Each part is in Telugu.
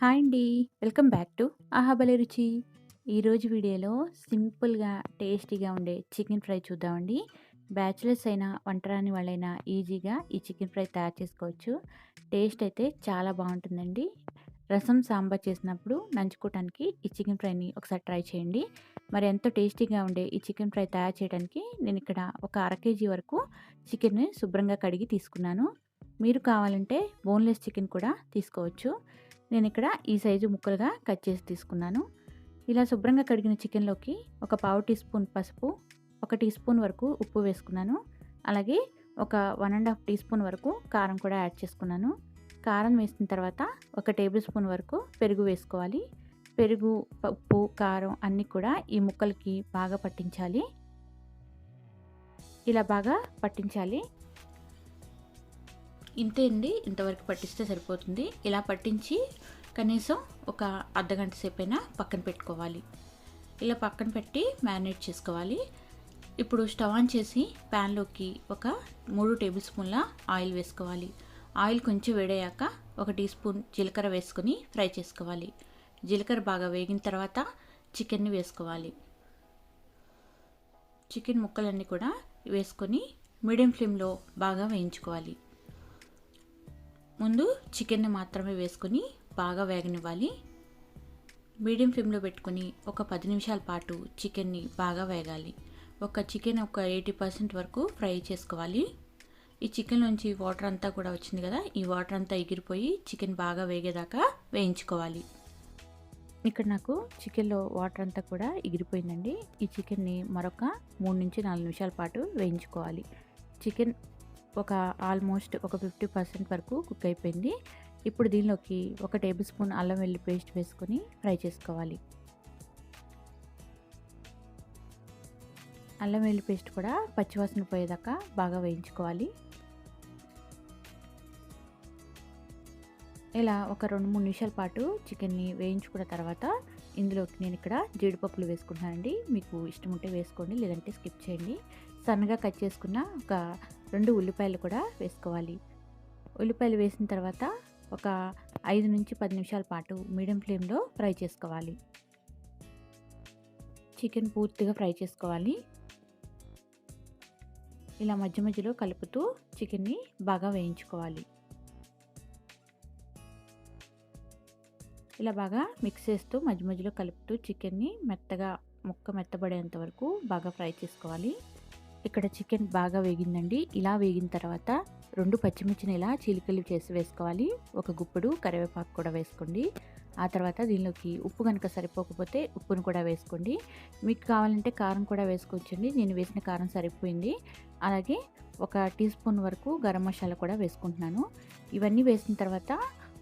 హాయ్ అండి. వెల్కమ్ బ్యాక్ టు ఆహాబలి రుచి. ఈరోజు వీడియోలో సింపుల్గా టేస్టీగా ఉండే చికెన్ ఫ్రై చూద్దామండి. బ్యాచిలర్స్ అయినా వంటరాని వాళ్ళైనా ఈజీగా ఈ చికెన్ ఫ్రై తయారు చేసుకోవచ్చు. టేస్ట్ అయితే చాలా బాగుంటుందండి. రసం సాంబార్ చేసినప్పుడు నంచుకోవడానికి ఈ చికెన్ ఫ్రైని ఒకసారి ట్రై చేయండి. మరి ఎంతో టేస్టీగా ఉండే ఈ చికెన్ ఫ్రై తయారు చేయడానికి నేను ఇక్కడ ఒక అర కేజీ వరకు చికెన్ని శుభ్రంగా కడిగి తీసుకున్నాను. మీరు కావాలంటే బోన్లెస్ చికెన్ కూడా తీసుకోవచ్చు. నేను ఇక్కడ ఈ సైజు ముక్కలుగా కట్ చేసి తీసుకున్నాను. ఇలా శుభ్రంగా కడిగిన చికెన్లోకి ఒక పావు టీ స్పూన్ పసుపు ఒక టీ స్పూన్ వరకు ఉప్పు వేసుకున్నాను. అలాగే ఒక one and half teaspoon వరకు కారం కూడా యాడ్ చేసుకున్నాను. కారం వేసిన తర్వాత ఒక టేబుల్ స్పూన్ వరకు పెరుగు వేసుకోవాలి. పెరుగు ఉప్పు కారం అన్నీ కూడా ఈ ముక్కలకి బాగా పట్టించాలి. ఇలా బాగా పట్టించాలి. ఇంతే అండి. ఇంతవరకు పట్టిస్తే సరిపోతుంది. ఇలా పట్టించి కనీసం ఒక అర్ధగంట సేపు అయినా పక్కన పెట్టుకోవాలి. ఇలా పక్కన పెట్టి మ్యారినేట్ చేసుకోవాలి. ఇప్పుడు స్టవ్ ఆన్ చేసి ప్యాన్లోకి ఒక మూడు టేబుల్ స్పూన్ల ఆయిల్ వేసుకోవాలి. ఆయిల్ కొంచెం వేడయ్యాక ఒక టీ స్పూన్ జీలకర్ర వేసుకొని ఫ్రై చేసుకోవాలి. జీలకర్ర బాగా వేగిన తర్వాత చికెన్ని వేసుకోవాలి. చికెన్ ముక్కలన్నీ కూడా వేసుకొని మీడియం ఫ్లేమ్లో బాగా వేయించుకోవాలి. ముందు చికెన్ని మాత్రమే వేసుకొని బాగా వేగనివ్వాలి. మీడియం ఫ్లేమ్లో పెట్టుకొని ఒక పది నిమిషాల పాటు చికెన్ని బాగా వేగాలి. ఒక చికెన్ ఒక ఎయిటీ పర్సెంట్ వరకు ఫ్రై చేసుకోవాలి. ఈ చికెన్ నుంచి వాటర్ అంతా కూడా వచ్చింది కదా ఈ వాటర్ అంతా ఎగిరిపోయి చికెన్ బాగా వేగేదాకా వేయించుకోవాలి. ఇక్కడ నాకు చికెన్లో వాటర్ అంతా కూడా ఎగిరిపోయిందండి. ఈ చికెన్ని మరొక మూడు నుంచి నాలుగు నిమిషాల పాటు వేయించుకోవాలి. చికెన్ ఒక ఆల్మోస్ట్ ఒక ఫిఫ్టీ పర్సెంట్ వరకు కుక్ అయిపోయింది. ఇప్పుడు దీనిలోకి ఒక టేబుల్ స్పూన్ అల్లం వెల్లి పేస్ట్ వేసుకొని ఫ్రై చేసుకోవాలి. అల్లం వెల్లి పేస్ట్ కూడా పచ్చివాసన పోయేదాకా బాగా వేయించుకోవాలి. ఇలా ఒక రెండు మూడు నిమిషాల పాటు చికెన్ని వేయించుకున్న తర్వాత ఇందులోకి నేను ఇక్కడ జీడిపప్పులు వేసుకుంటానండి మీకు ఇష్టం ఉంటే వేసుకోండి లేదంటే స్కిప్ చేయండి. సన్నగా కట్ చేసుకున్న ఒక రెండు ఉల్లిపాయలు కూడా వేసుకోవాలి. ఉల్లిపాయలు వేసిన తర్వాత ఒక ఐదు నుంచి పది నిమిషాల పాటు మీడియం ఫ్లేమ్లో ఫ్రై చేసుకోవాలి. చికెన్ పూర్తిగా ఫ్రై చేసుకోవాలి. ఇలా మధ్య మధ్యలో కలుపుతూ చికెన్ని బాగా వేయించుకోవాలి. ఇలా బాగా మిక్స్ చేస్తూ మధ్య మధ్యలో కలుపుతూ చికెన్ని మెత్తగా ముక్క మెత్తబడేంత వరకు బాగా ఫ్రై చేసుకోవాలి. ఇక్కడ చికెన్ బాగా వేగిందండి. ఇలా వేగిన తర్వాత రెండు పచ్చిమిర్చిని ఇలా చీలికలు చేసి వేసుకోవాలి. ఒక గుప్పుడు కరివేపాకు కూడా వేసుకోండి. ఆ తర్వాత దీనిలోకి ఉప్పు కనుక సరిపోకపోతే ఉప్పును కూడా వేసుకోండి. మీకు కావాలంటే కారం కూడా వేసుకోవచ్చండి. నేను వేసిన కారం సరిపోయింది. అలాగే ఒక టీ స్పూన్ వరకు గరం మసాలా కూడా వేసుకుంటున్నాను. ఇవన్నీ వేసిన తర్వాత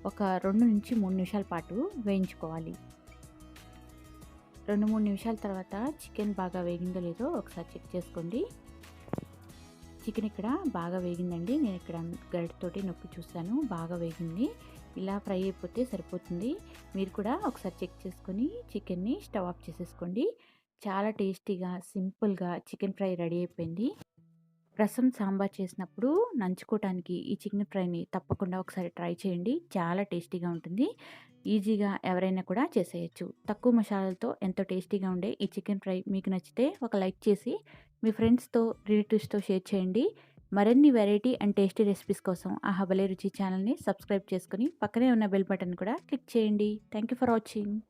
ఒక రెండు నుంచి మూడు నిమిషాల పాటు వేయించుకోవాలి. రెండు మూడు నిమిషాల తర్వాత చికెన్ బాగా వేగిందో లేదో ఒకసారి చెక్ చేసుకోండి. చికెన్ ఇక్కడ బాగా వేగిందండి. నేను ఇక్కడ గరిటతోటి నొక్కి చూస్తాను బాగా వేగింది. ఇలా ఫ్రై అయిపోతే సరిపోతుంది. మీరు కూడా ఒకసారి చెక్ చేసుకొని చికెన్ని స్టవ్ ఆఫ్ చేసేసుకోండి. చాలా టేస్టీగా సింపుల్గా చికెన్ ఫ్రై రెడీ అయిపోయింది. రసం సాంబార్ చేసినప్పుడు నంచుకోవటానికి ఈ చికెన్ ఫ్రైని తప్పకుండా ఒకసారి ట్రై చేయండి. చాలా టేస్టీగా ఉంటుంది. ఈజీగా ఎవరైనా కూడా చేసేయచ్చు. తక్కువ మసాలాలతో ఎంతో టేస్టీగా ఉండే ఈ చికెన్ ఫ్రై మీకు నచ్చితే ఒక లైక్ చేసి మీ ఫ్రెండ్స్తో రిలేటివ్స్తో షేర్ చేయండి. మరిన్ని వెరైటీ అండ్ టేస్టీ రెసిపీస్ కోసం ఆ హబలే రుచి ఛానల్ని సబ్స్క్రైబ్ చేసుకుని పక్కనే ఉన్న బెల్ బటన్ కూడా క్లిక్ చేయండి. Thank you for watching.